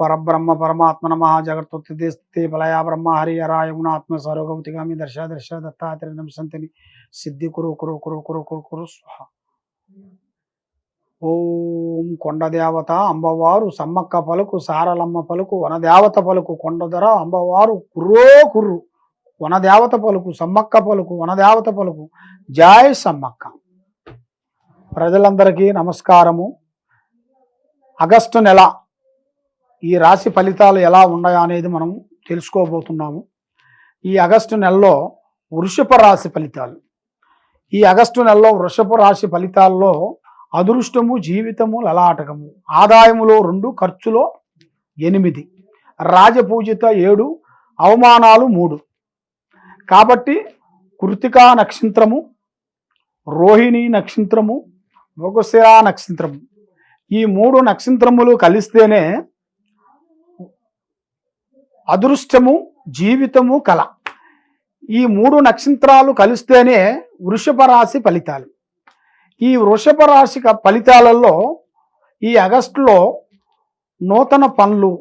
పరబ్రహ్మ పరమాత్మ నమ జగత్తుత్తి బలయా బ్రహ్మ హరి హరాయ గుణాత్మ సర్వగౌతిగామి దర్శ దర్శ దత్తాత్రేయం సంతిని సిద్ధి కురు కురు కురు కురు కురు కురు స్వహ. ఓం కొండదేవత అంబవారు సమ్మక్క పలుకు సారలమ్మ పలుకు వనదేవత పలుకు కొండధర అంబవారు కుర్రో కుర్రు వనదేవత పలుకు సమ్మక్క పలుకు వనదేవత పలుకు. జై సమ్మక్క. ప్రజలందరికీ నమస్కారము. ఆగస్టు నెల ఈ రాశి ఫలితాలు ఎలా ఉన్నాయా అనేది మనం తెలుసుకోబోతున్నాము. ఈ ఆగస్టు నెలలో వృషభ రాశి ఫలితాలు. ఈ ఆగస్టు నెలలో వృషభ రాశి ఫలితాల్లో అదృష్టము జీవితము లలాటకము. ఆదాయములో రెండు ఖర్చులో ఎనిమిది. రాజపూజిత ఏడు అవమానాలు మూడు. కాబట్టి కృతికా నక్షత్రము రోహిణి నక్షత్రము మృగశిరా నక్షత్రము. ఈ మూడు నక్షత్రములు కలిస్తేనే అదృష్టము జీవితము కళ. ఈ మూడు నక్షత్రాలు కలిస్తేనే వృషభ రాశి ఫలితాలు. ఈ వృషభ రాశి ఫలితాలలో ఈ ఆగస్టులో నూతన పనులు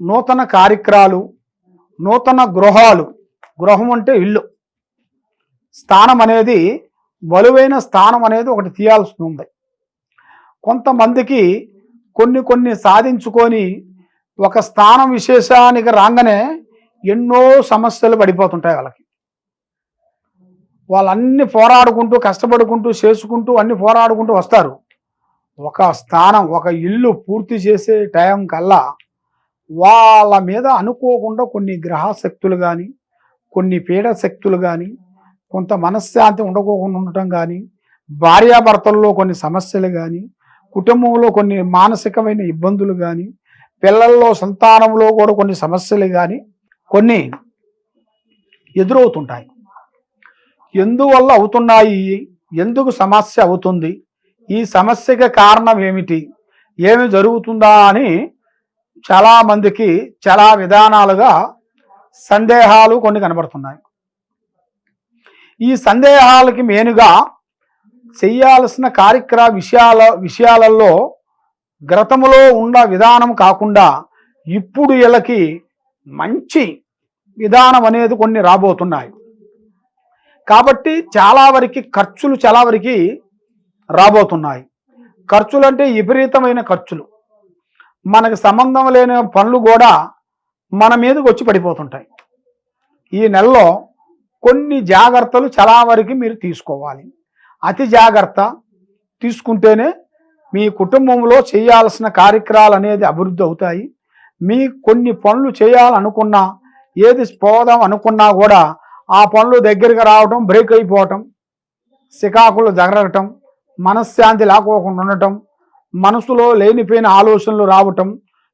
నూతన కార్యక్రమాలు నూతన గృహాలు గృహం అంటే ఇల్లు. స్థానం అనేది బలువైన స్థానం అనేది ఒకటి తీయాల్సి ఉంది. కొంతమందికి కొన్ని కొన్ని సాధించుకొని ఒక స్థానం విశేషానికి రాగానే ఎన్నో సమస్యలు పడిపోతుంటాయి వాళ్ళకి. వాళ్ళన్ని పోరాడుకుంటూ కష్టపడుకుంటూ చేసుకుంటూ అన్ని పోరాడుకుంటూ వస్తారు. ఒక స్థానం ఒక ఇల్లు పూర్తి చేసే టైం కల్లా వాళ్ళ మీద అనుకోకుండా కొన్ని గ్రహ శక్తులు కానీ కొన్ని పీడ శక్తులు కానీ కొంత మనశ్శాంతి ఉండకోకుండా ఉండటం కానీ భార్యాభర్తల్లో కొన్ని సమస్యలు కానీ కుటుంబంలో కొన్ని మానసికమైన ఇబ్బందులు కానీ పిల్లల్లో సంతానంలో కూడా కొన్ని సమస్యలు కానీ కొన్ని ఎదురవుతుంటాయి. ఎందువల్ల అవుతున్నాయి? ఎందుకు సమస్య అవుతుంది? ఈ సమస్యకి కారణం ఏమిటి? ఏమి జరుగుతుందా అని చాలామందికి చాలా విధానాలుగా సందేహాలు కొన్ని కనబడుతున్నాయి. ఈ సందేహాలకి మెయిన్గా చేయాల్సిన కార్యక్రమ విషయాల విషయాలలో గ్రతములో ఉన్న విధానం కాకుండా ఇప్పుడు వీళ్ళకి మంచి విధానం అనేది కొన్ని రాబోతున్నాయి. కాబట్టి చాలా వరకు ఖర్చులు చాలా వరకు రాబోతున్నాయి. ఖర్చులు అంటే విపరీతమైన ఖర్చులు. మనకు సంబంధం లేని పనులు కూడా మన మీదకి వచ్చి పడిపోతుంటాయి. ఈ నెలలో కొన్ని జాగ్రత్తలు చాలా వరకు మీరు తీసుకోవాలి. అతి జాగ్రత్త తీసుకుంటేనే మీ కుటుంబంలో చేయాల్సిన కార్యక్రమాలు అనేది అభివృద్ధి అవుతాయి. మీ కొన్ని పనులు చేయాలనుకున్నా ఏది పోదాం అనుకున్నా కూడా ఆ పనులు దగ్గరికి రావటం బ్రేక్ అయిపోవటం సికాకులు జగరగటం మనశ్శాంతి లేకోకుండా ఉండటం మనసులో లేనిపోయిన ఆలోచనలు రావటం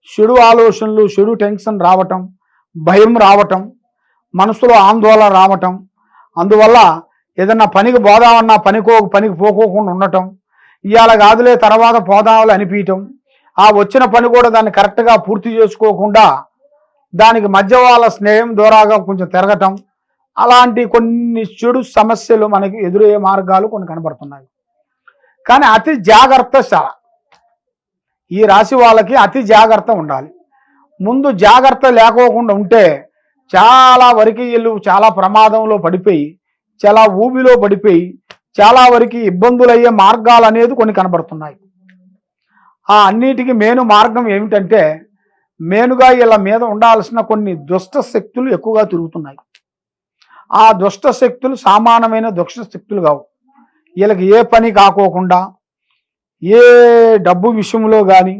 చెడు ఆలోచనలు చెడు టెన్షన్ రావటం భయం రావటం మనసులో ఆందోళన రావటం అందువల్ల ఏదన్నా పనికి పోదామన్నా పనికో పనికి పోకోకుండా ఉండటం ఇవాళ కాదులే తర్వాత పోదామని అనిపించటం ఆ వచ్చిన పని కూడా దాన్ని కరెక్ట్గా పూర్తి చేసుకోకుండా దానికి మధ్య వాళ్ళ స్నేహం దూరాగా కొంచెం తిరగటం. అలాంటి కొన్ని చెడు సమస్యలు మనకి ఎదురయ్యే మార్గాలు కొన్ని కనబడుతున్నాయి. కానీ అతి జాగ్రత్త చాలా ఈ రాశి వాళ్ళకి అతి జాగ్రత్త ఉండాలి. ముందు జాగ్రత్త లేకోకుండా ఉంటే చాలా వరకు వీళ్ళు చాలా ప్రమాదంలో పడిపోయి చాలా ఊబిలో పడిపోయి చాలా వరకు ఇబ్బందులు అయ్యే మార్గాలు అనేది కొన్ని కనబడుతున్నాయి. ఆ అన్నిటికీ మేను మార్గం ఏమిటంటే మేనుగా వీళ్ళ మీద ఉండాల్సిన కొన్ని దుష్ట శక్తులు ఎక్కువగా తిరుగుతున్నాయి. ఆ దుష్ట శక్తులు సామాన్యమైన దుష్ట శక్తులు కావు. వీళ్ళకి ఏ పని కాకోకుండా ఏ డబ్బు విషయంలో కానీ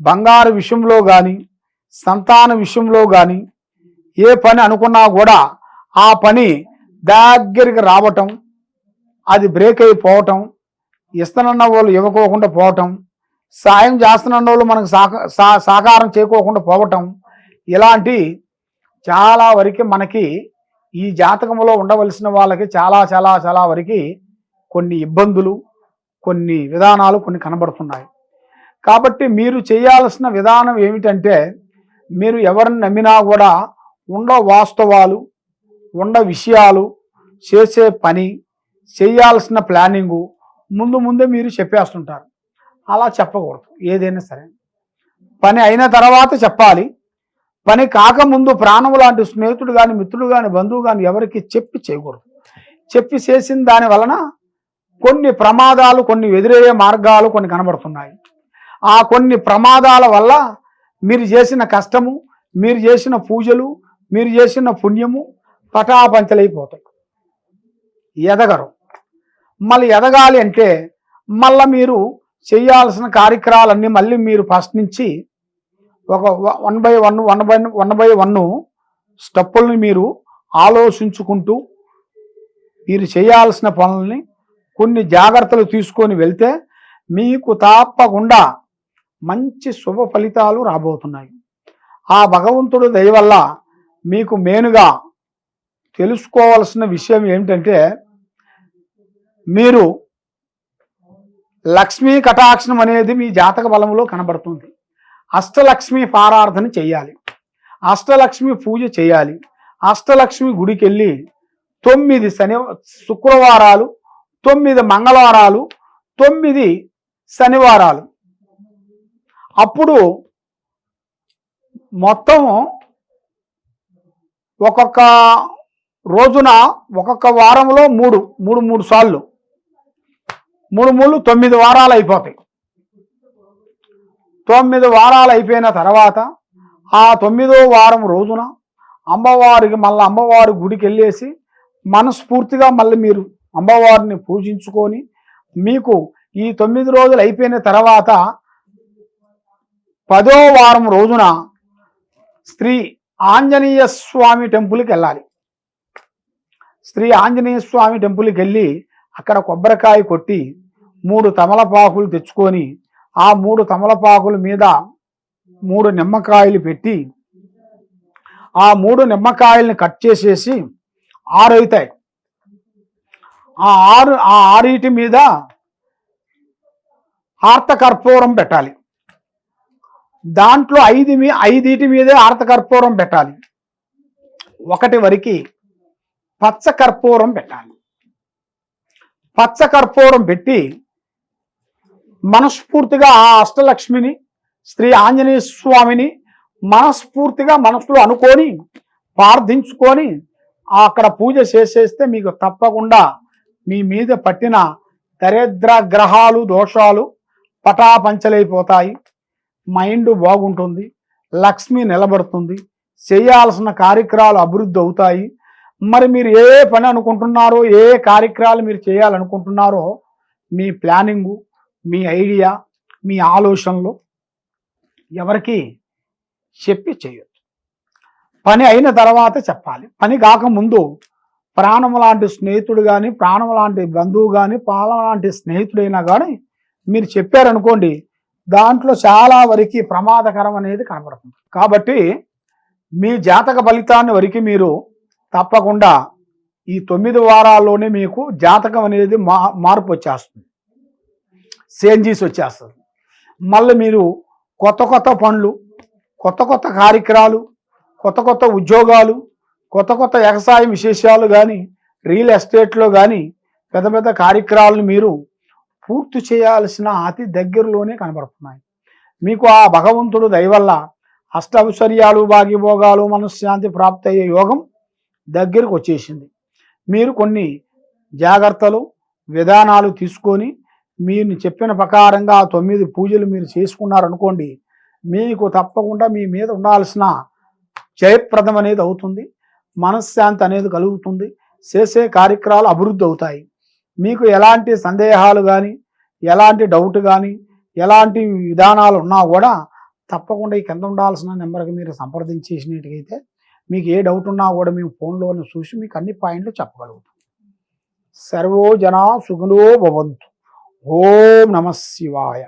బంగారు విషయంలో కానీ సంతాన విషయంలో కానీ ఏ పని అనుకున్నా కూడా ఆ పని దగ్గరికి రావటం అది బ్రేక్ అయిపోవటం ఇస్తానన్న వాళ్ళు ఇవ్వకోకుండా పోవటం సాయం చేస్తున్న వాళ్ళు మనకు సహకారం చేయకోకుండా పోవటం ఇలాంటి చాలా వరకు మనకి ఈ జాతకంలో ఉండవలసిన వాళ్ళకి చాలా చాలా చాలా వరకు కొన్ని ఇబ్బందులు కొన్ని విధానాలు కొన్ని కనబడుతున్నాయి. కాబట్టి మీరు చేయాల్సిన విధానం ఏమిటంటే మీరు ఎవరిని నమ్మినా కూడా ఉండ వాస్తవాలు ఉండ విషయాలు చేసే పని చేయాల్సిన ప్లానింగు ముందు ముందే మీరు చెప్పేస్తుంటారు. అలా చెప్పకూడదు ఏదైనా సరే. పని అయిన తర్వాత చెప్పాలి. పని కాకముందు ప్రాణం లాంటి స్నేహితుడు కానీ మిత్రుడు కానీ బంధువు కానీ ఎవరికి చెప్పి చేయకూడదు. చెప్పి చేసిన దాని వలన కొన్ని ప్రమాదాలు కొన్ని ఎదురయ్యే మార్గాలు కొన్ని కనబడుతున్నాయి. ఆ కొన్ని ప్రమాదాల వల్ల మీరు చేసిన కష్టము మీరు చేసిన పూజలు మీరు చేసిన పుణ్యము పటాపంచలైపోతాయి. ఎదగరు. మళ్ళీ ఎదగాలి అంటే మళ్ళీ మీరు చేయాల్సిన కార్యక్రమాలన్నీ మళ్ళీ మీరు ఫస్ట్ నుంచి ఒక one by one one by one by one స్టెప్పుల్ని మీరు ఆలోచించుకుంటూ మీరు చేయాల్సిన పనుల్ని కొన్ని జాగ్రత్తలు తీసుకొని వెళ్తే మీకు తప్పకుండా మంచి శుభ ఫలితాలు రాబోతున్నాయి. ఆ భగవంతుడు దయ వల్ల మీకు మెయిన్గా తెలుసుకోవాల్సిన విషయం ఏమిటంటే మీరు లక్ష్మీ కటాక్షణం అనేది మీ జాతక బలంలో కనబడుతుంది. అష్టలక్ష్మి పారార్థన చేయాలి. అష్టలక్ష్మి పూజ చేయాలి. అష్టలక్ష్మి గుడికి వెళ్ళి తొమ్మిది శని శుక్రవారాలు తొమ్మిది మంగళవారాలు తొమ్మిది శనివారాలు. అప్పుడు మొత్తం ఒక్కొక్క రోజున ఒక్కొక్క వారంలో మూడు మూడు మూడు సార్లు. మూడు మూడు తొమ్మిది వారాలు అయిపోతాయి. తొమ్మిది వారాలు అయిపోయిన తర్వాత ఆ తొమ్మిదో వారం రోజున అమ్మవారికి మళ్ళీ అమ్మవారి గుడికి వెళ్ళేసి మనస్ఫూర్తిగా మళ్ళీ మీరు అమ్మవారిని పూజించుకొని మీకు ఈ తొమ్మిది రోజులు అయిపోయిన తర్వాత పదో వారం రోజున శ్రీ ఆంజనేయ స్వామి టెంపుల్కి వెళ్ళాలి. శ్రీ ఆంజనేయ స్వామి టెంపుల్కి వెళ్ళి అక్కడ కొబ్బరికాయ కొట్టి మూడు తమలపాకులు తెచ్చుకొని ఆ మూడు తమలపాకుల మీద మూడు నిమ్మకాయలు పెట్టి ఆ మూడు నిమ్మకాయల్ని కట్ చేసేసి ఆరు అవుతాయి ఆ ఆరు ఆ ఆరిటి మీద ఆర్తకర్పూరం పెట్టాలి. దాంట్లో ఐదు మీ ఐదిటి మీదే ఆర్తకర్పూరం పెట్టాలి. ఒకటి వరకు పచ్చ కర్పూరం పెట్టాలి. పచ్చ కర్పూరం పెట్టి మనస్ఫూర్తిగా ఆ అష్టలక్ష్మిని శ్రీ ఆంజనేయ స్వామిని మనస్ఫూర్తిగా మనసులో అనుకొని ప్రార్థించుకొని అక్కడ పూజ చేసేస్తే మీకు తప్పకుండా మీ మీద పట్టిన దరిద్ర గ్రహాలు దోషాలు పటాపంచలైపోతాయి. మైండ్ బాగుంటుంది. లక్ష్మి నిలబడుతుంది. చేయాల్సిన కార్యక్రమాలు అభివృద్ధి అవుతాయి. మరి మీరు ఏ పని అనుకుంటున్నారో ఏ కార్యక్రమాలు మీరు చేయాలనుకుంటున్నారో మీ ప్లానింగు మీ ఐడియా మీ ఆలోచనలు ఎవరికి చెప్పి చేయొచ్చు పని అయిన తర్వాత చెప్పాలి. పని కాకముందు ప్రాణం లాంటి స్నేహితుడు కానీ ప్రాణం లాంటి బంధువు కానీ పాలం లాంటి స్నేహితుడైనా కానీ మీరు చెప్పారనుకోండి దాంట్లో చాలా వరకు ప్రమాదకరం అనేది కనబడుతుంది. కాబట్టి మీ జాతక ఫలితాన్ని వరకు మీరు తప్పకుండా ఈ తొమ్మిది వారాల్లోనే మీకు జాతకం అనేది మా మార్పు వచ్చేస్తుంది. చేంజీస్ వచ్చేస్తుంది. మళ్ళీ మీరు కొత్త కొత్త పనులు కొత్త కొత్త కార్యక్రమాలు కొత్త కొత్త ఉద్యోగాలు కొత్త కొత్త వ్యవసాయ విశేషాలు కానీ రియల్ ఎస్టేట్లో కానీ పెద్ద పెద్ద కార్యక్రమాలను మీరు పూర్తి చేయాల్సిన అతి దగ్గరలోనే కనబడుతున్నాయి. మీకు ఆ భగవంతుడు దయవల్ల అష్టౌశ్వర్యాలు భాగ్యభోగాలు మనశ్శాంతి ప్రాప్తి అయ్యే యోగం దగ్గరకు వచ్చేసింది. మీరు కొన్ని జాగ్రత్తలు విధానాలు తీసుకొని మీరు చెప్పిన ప్రకారంగా తొమ్మిది పూజలు మీరు చేసుకున్నారనుకోండి మీకు తప్పకుండా మీ మీద ఉండాల్సిన జయప్రదం అనేది అవుతుంది మనశ్శాంతి అనేది కలుగుతుంది చేసే కార్యక్రమాలు అభివృద్ధి అవుతాయి. మీకు ఎలాంటి సందేహాలు కానీ ఎలాంటి డౌట్ కానీ ఎలాంటి విధానాలు ఉన్నా కూడా తప్పకుండా ఈ కింద ఉండాల్సిన నెంబర్కి మీరు సంప్రదించేసినట్టుగైతే మీకు ఏ డౌట్ ఉన్నా కూడా మేము ఫోన్లోనే చూసి మీకు అన్ని పాయింట్లు చెప్పగలుగుతాం. సర్వో జనా భవంతు. ఓం నమ శివాయ.